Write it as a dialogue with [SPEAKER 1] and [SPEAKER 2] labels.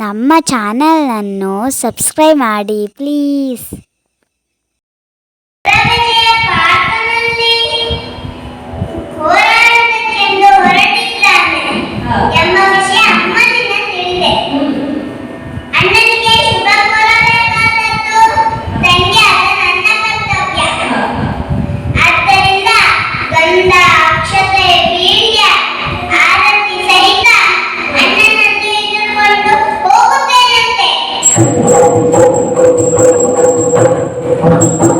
[SPEAKER 1] ನಮ್ಮ ಚಾನಲನ್ನು ಸಬ್ಸ್ಕ್ರೈಬ್ ಮಾಡಿ ಪ್ಲೀಸ್.
[SPEAKER 2] Thank you.